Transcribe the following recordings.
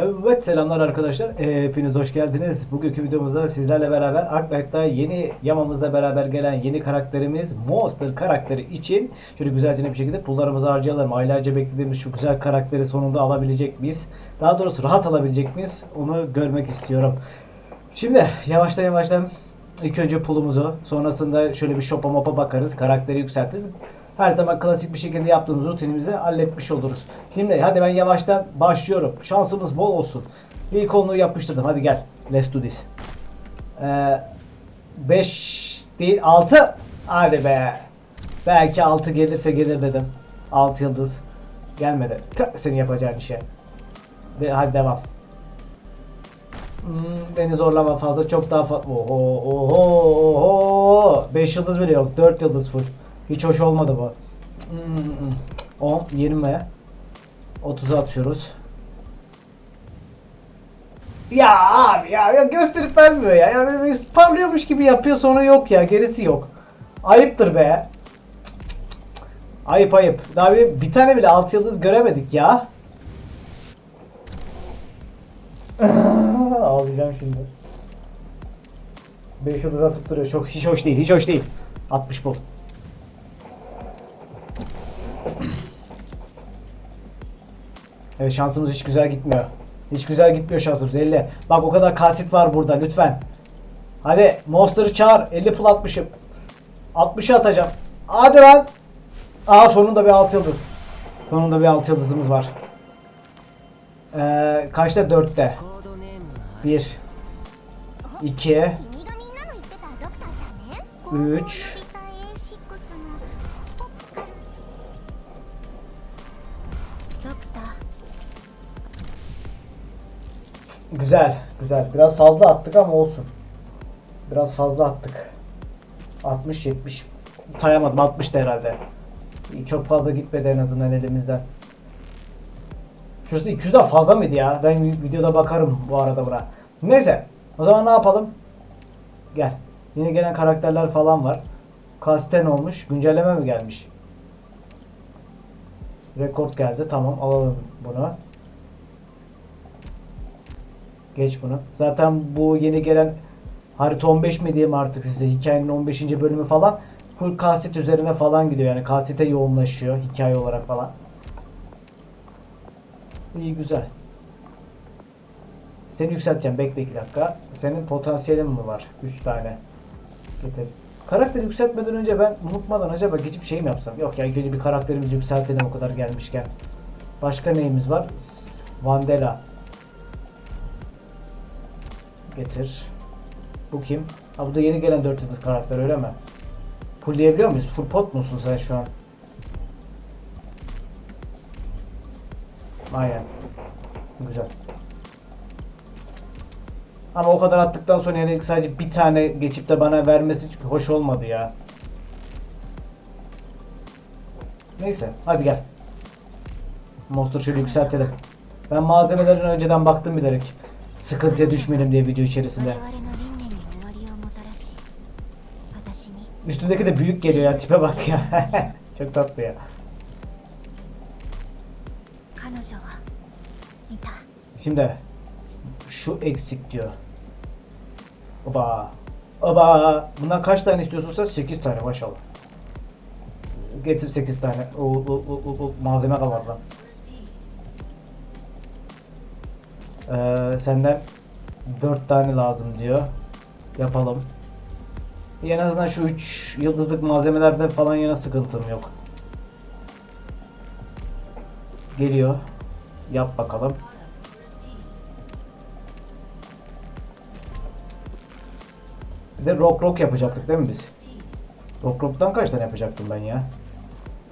Evet selamlar arkadaşlar. Ee, hepiniz hoş geldiniz. Bugünkü videomuzda sizlerle beraber Arknight'ta yeni yamamızla beraber gelen yeni karakterimiz Monster karakteri için şöyle güzelce bir şekilde pullarımızı harcayalım. Aylarca beklediğimiz şu güzel karakteri sonunda alabilecek miyiz? Daha doğrusu rahat alabilecek miyiz? Onu görmek istiyorum. Şimdi yavaştan yavaştan ilk önce pulumuzu sonrasında şöyle bir shop'a mopa bakarız. Karakteri yükseltiriz. Her zaman klasik bir şekilde yaptığımız rutinimizi halletmiş oluruz. Şimdi hadi ben yavaştan başlıyorum. Şansımız bol olsun. İlk onluğu yapıştırdım. Hadi gel. Let's do this. 5 değil 6. Hadi be. Belki 6 gelirse gelir dedim. 6 yıldız. Gelmedi. Tüh, Senin yapacağın işe. De, hadi devam. Hmm, beni zorlama fazla çok daha fazla. Oho oho oho. 5 yıldız bile yok. 4 yıldız full. Hiç hoş olmadı bu. Hmm, 10 20 30'a atıyoruz. Ya abi ya, ya gösterip vermiyor ya. Yani bir spamlıyormuş gibi yapıyor sonra yok ya. Gerisi yok. Ayıptır be. Ayıp ayıp. Daha bir, bir tane bile 6 yıldız göremedik ya. Ağlayacağım şimdi. 5 yıldız atıp duruyor. Çok hiç hoş değil. Hiç hoş değil. 60 bu. Evet şansımız hiç güzel gitmiyor. Hiç güzel gitmiyor şansımız 50. Bak o kadar kasit var burada lütfen. Hadi Monster'ı çağır. 50 pul atmışım. 60'ı atacağım. Hadi lan. Aa sonunda bir 6 yıldız. Sonunda bir 6 yıldızımız var. Ee, kaçta? 4'te. 1 2 3 Güzel, güzel. Biraz fazla attık ama olsun. Biraz fazla attık. 60 70 sayamadım 60 da herhalde. Çok fazla gitmedi en azından elimizden. Şurası 200'den fazla mıydı ya? Ben videoda bakarım bu arada buna. Neyse. O zaman ne yapalım? Gel. Yeni gelen karakterler falan var. Kasten olmuş. Güncelleme mi gelmiş? Rekord geldi. Tamam alalım bunu. Geç bunu. Zaten bu yeni gelen harita 15 mi diyeyim artık size hikayenin 15. bölümü falan full kaset üzerine falan gidiyor yani kasete yoğunlaşıyor hikaye olarak falan. İyi güzel. Seni yükselteceğim bekle 2 dakika. Senin potansiyelin mi var? 3 tane. Getir. Karakteri yükseltmeden önce ben unutmadan acaba geçip şey mi yapsam? Yok ya önce bir karakterimizi yükseltelim o kadar gelmişken. Başka neyimiz var? Vandela. Getir. Bu kim? Ha bu da yeni gelen 4 yıldız karakter öyle mi? Fullleyebiliyor muyuz? Full pot musun sen şu an? Aynen. Güzel. Ama o kadar attıktan sonra yani sadece bir tane geçip de bana vermesi hoş olmadı ya. Neyse hadi gel. Monster şöyle yükseltelim. Ben malzemelerden önceden baktım bilerek sıkıntıya düşmeyelim diye video içerisinde. Üstündeki de büyük geliyor ya tipe bak ya. Çok tatlı ya. Şimdi şu eksik diyor. Oba. Oba. Bundan kaç tane istiyorsun sen? 8 tane maşallah. Getir 8 tane. O, o, o, o, malzeme kalmadı. Ee, senden 4 tane lazım diyor. Yapalım. En azından şu 3 yıldızlık malzemelerde falan yana sıkıntım yok. Geliyor. Yap bakalım. Bir de rock rock yapacaktık değil mi biz? Rock rock'tan kaç tane yapacaktım ben ya?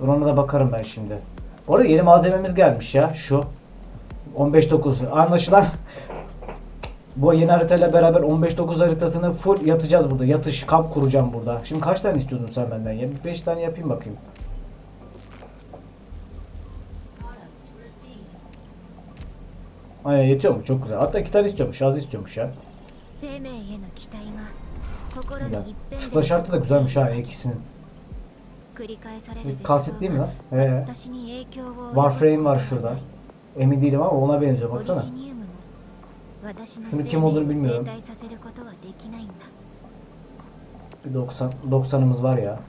Dur ona da bakarım ben şimdi. Bu arada yeni malzememiz gelmiş ya şu. 15-9. Anlaşılan bu yeni haritayla beraber 15-9 haritasını full yatacağız burada. Yatış, kamp kuracağım burada. Şimdi kaç tane istiyordun sen benden? Ya? 5 tane yapayım bakayım. Aynen yetiyor mu? Çok güzel. Hatta iki tane istiyormuş. Az istiyormuş ya. Güzel. Sıkla şartı da güzelmiş ha ikisinin. Kaset değil mi lan? Ee, ee Warframe var şurada. Emin değilim ama ona benziyor baksana. Şimdi kim olur bilmiyorum. Bir 90 90'ımız var ya.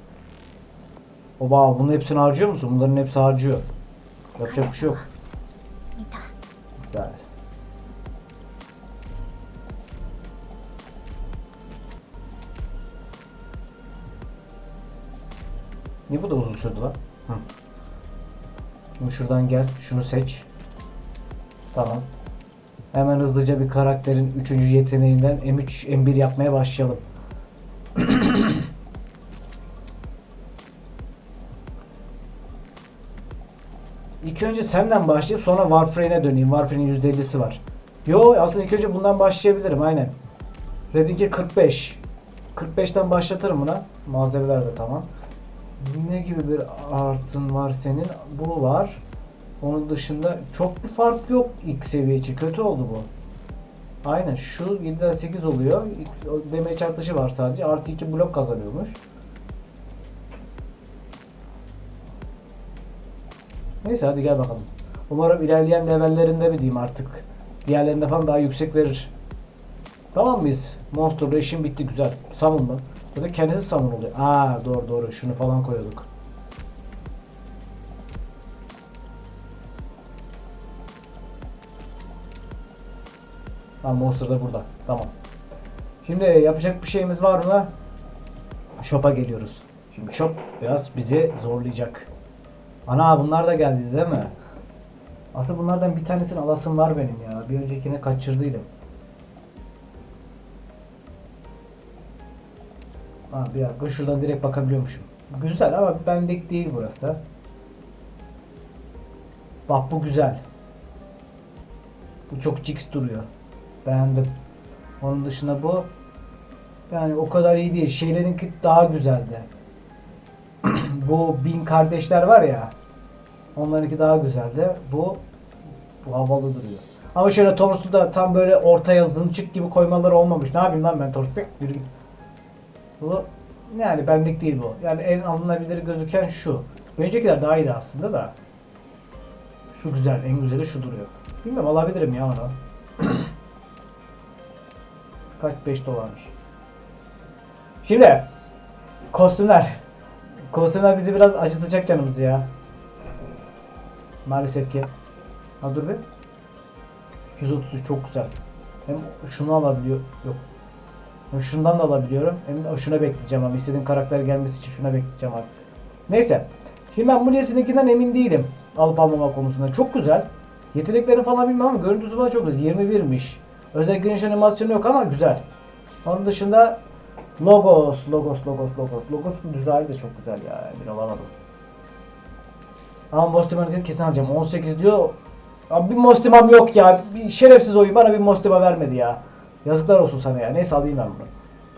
Oba bunun hepsini harcıyor musun? Bunların hepsi harcıyor. Yapacak bir şey yok. Güzel. Niye bu da uzun sürdü lan? Hı. Şimdi şuradan gel, şunu seç. Tamam. Hemen hızlıca bir karakterin 3. yeteneğinden M3, M1 yapmaya başlayalım. İlk önce senden başlayıp sonra Warframe'e döneyim. Warframe'in %50'si var. Yo aslında ilk önce bundan başlayabilirim aynen. Reding'e 45. 45'ten başlatırım buna. Malzemeler de tamam. Ne gibi bir artın var senin? Bu var. Onun dışında çok bir fark yok ilk seviye için. Kötü oldu bu. Aynen şu 7'den 8 oluyor. Demeye çarpışı var sadece. Artı 2 blok kazanıyormuş. Neyse hadi gel bakalım. Umarım ilerleyen levellerinde mi diyeyim artık. Diğerlerinde falan daha yüksek verir. Tamam mıyız? Monster'da işim bitti güzel. Summon mu? Ya da kendisi summon oluyor. Aa doğru doğru şunu falan koyuyorduk. Ha Monster da burada. Tamam. Şimdi yapacak bir şeyimiz var mı? Shop'a geliyoruz. Şimdi shop biraz bizi zorlayacak. Ana bunlar da geldi değil mi? Aslında bunlardan bir tanesini alasım var benim ya. Bir öncekini kaçırdıydım. Ha bir dakika şuradan direkt bakabiliyormuşum. Güzel ama benlik değil burası. Bak bu güzel. Bu çok cix duruyor. Beğendim. Onun dışında bu yani o kadar iyi değil. Şeylerinki daha güzeldi. bu bin kardeşler var ya. Onlarınki daha güzeldi. Bu bu havalı duruyor. Ama şöyle torsu da tam böyle ortaya zınçık gibi koymaları olmamış. Ne yapayım lan ben torsu? Bu yani benlik değil bu. Yani en alınabilir gözüken şu. Öncekiler daha iyiydi aslında da. Şu güzel, en güzeli şu duruyor. Bilmiyorum alabilirim ya onu. Kaç 5 dolarmış. Şimdi kostümler. Kostümler bizi biraz acıtacak canımızı ya. Maalesef ki. Ha dur bir. 233 çok güzel. Hem şunu alabiliyor. Yok. Hem şundan da alabiliyorum. Hem de şuna bekleyeceğim ama istediğim karakter gelmesi için şuna bekleyeceğim artık. Neyse. Şimdi ben Mulya'sınınkinden emin değilim. Alıp almama konusunda. Çok güzel. Yeteneklerini falan bilmem ama görüntüsü bana çok güzel. 21'miş. Özel geniş animasyonu yok ama güzel. Onun dışında Logos, Logos, Logos, Logos. Logos'un düzayı da çok güzel ya. Emin olamadım. Ama Mostiman'ı kesin alacağım. 18 diyor. Abi bir Mostimam yok ya. Bir şerefsiz oyun bana bir Mostima vermedi ya. Yazıklar olsun sana ya. Neyse alayım ben bunu.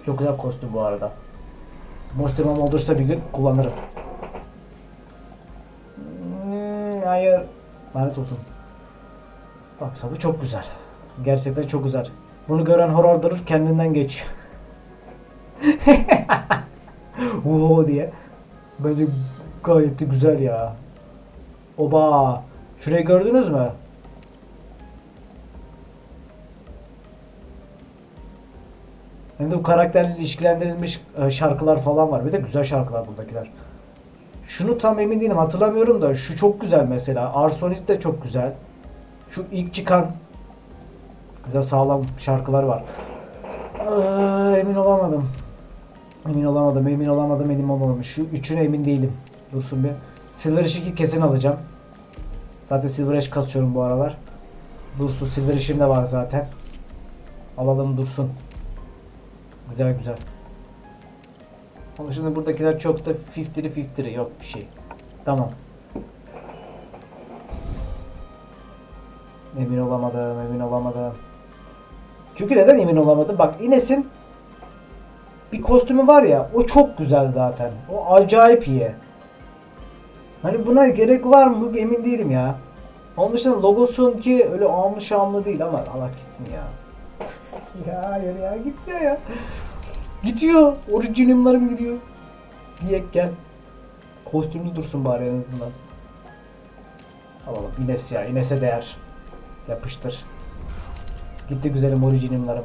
Çok güzel kostüm bu arada. Mostimam olursa bir gün kullanırım. Hmm, hayır. Lanet olsun. Bak bu çok güzel. Gerçekten çok güzel. Bunu gören horror durur kendinden geç. Oho diye. Bence gayet de güzel ya. Oba. Şurayı gördünüz mü? Hem de bu karakterle ilişkilendirilmiş e, şarkılar falan var. Bir de güzel şarkılar buradakiler. Şunu tam emin değilim hatırlamıyorum da şu çok güzel mesela. Arsonist de çok güzel. Şu ilk çıkan güzel sağlam şarkılar var. Ee, emin olamadım. Emin olamadım, emin olamadım, emin olamadım. Şu üçüne emin değilim. Dursun bir. Silver Ash'ı kesin alacağım. Zaten Silver Ash kasıyorum bu aralar. Dursun Silver Ash'im de var zaten. Alalım dursun. Güzel güzel. Ama şimdi buradakiler çok da 50'li 50'li yok bir şey. Tamam. Emin olamadım, emin olamadım. Çünkü neden emin olamadım? Bak Ines'in bir kostümü var ya o çok güzel zaten. O acayip iyi. Hani buna gerek var mı emin değilim ya. Onun dışında logosun ki öyle amlı şamlı değil ama Allah gitsin ya. Ya hayır ya gitmiyor ya. Gidiyor. Orijinallarım gidiyor. Giyek gel. Kostümlü dursun bari en azından. Alalım. Ines ya. Ines'e değer. Yapıştır. Gitti güzelim orijinimlerim.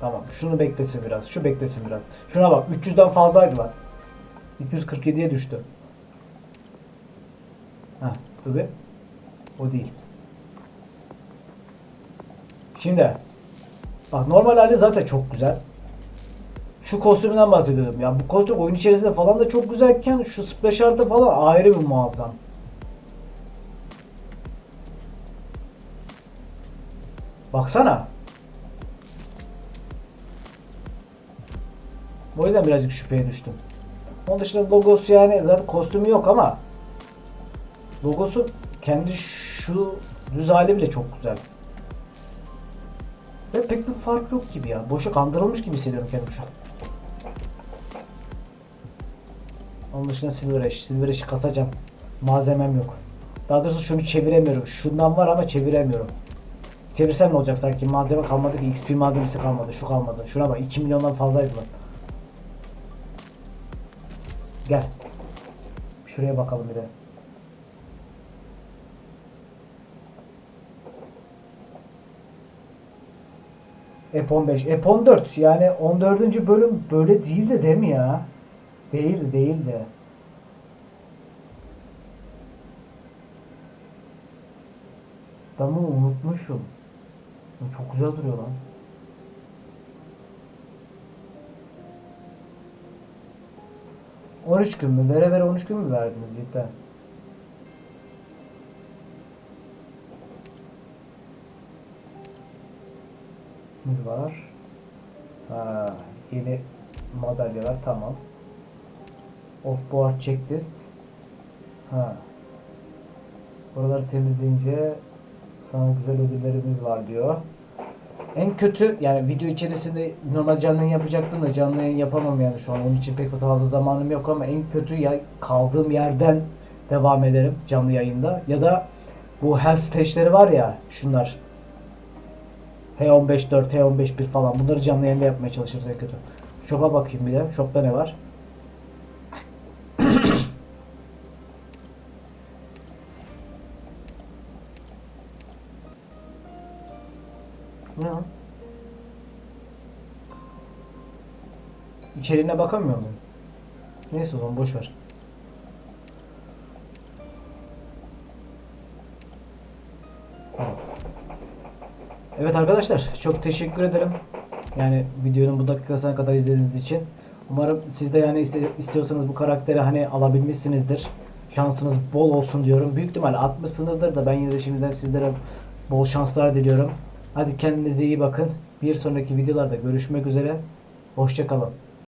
Tamam. Şunu beklesin biraz. Şu beklesin biraz. Şuna bak. 300'den fazlaydı lan. 247'ye düştü. Ha, bir. O değil. Şimdi bak normal hali zaten çok güzel. Şu kostümünden bahsediyordum ya. Bu kostüm oyun içerisinde falan da çok güzelken şu splash art'ı falan ayrı bir muazzam. Baksana. O yüzden birazcık şüpheye düştüm. Onun dışında logosu yani zaten kostümü yok ama logosu kendi şu düz hali bile çok güzel. Ve pek bir fark yok gibi ya. Boşa kandırılmış gibi hissediyorum kendimi şu an. Onun dışında Silver Ash. Silver Ash'i kasacağım. Malzemem yok. Daha doğrusu şunu çeviremiyorum. Şundan var ama çeviremiyorum. Çevirsem ne olacak sanki? Malzeme kalmadı ki. XP malzemesi kalmadı. Şu kalmadı. Şuna bak. 2 milyondan fazlaydı lan. Gel. Şuraya bakalım bir de. F15. F14 yani 14. bölüm böyle değildi değil mi ya? Değildi değildi. Bunu unutmuşum. Çok güzel duruyor lan. ...13 gün mü? Vere vere 13 gün mü verdiniz cidden? Biz var. Ha, yeni madalyalar tamam. Off board checklist. Ha. Buraları temizleyince sana güzel ödüllerimiz var diyor. En kötü yani video içerisinde normal canlı yayın yapacaktım da canlı yayın yapamam yani şu an. Onun için pek fazla zamanım yok ama en kötü ya kaldığım yerden devam ederim canlı yayında. Ya da bu health stage'leri var ya şunlar. H15.4, H15.1 falan bunları canlı yayında yapmaya çalışırız en kötü. Shop'a bakayım bir de. Shop'ta ne var? İçeriğine bakamıyor muyum? Neyse o zaman boş ver. Evet arkadaşlar çok teşekkür ederim. Yani videonun bu dakikasına kadar izlediğiniz için. Umarım siz de yani iste- istiyorsanız bu karakteri hani alabilmişsinizdir. Şansınız bol olsun diyorum. Büyük ihtimal atmışsınızdır da ben yine de şimdiden sizlere bol şanslar diliyorum. Hadi kendinize iyi bakın. Bir sonraki videolarda görüşmek üzere. Hoşçakalın.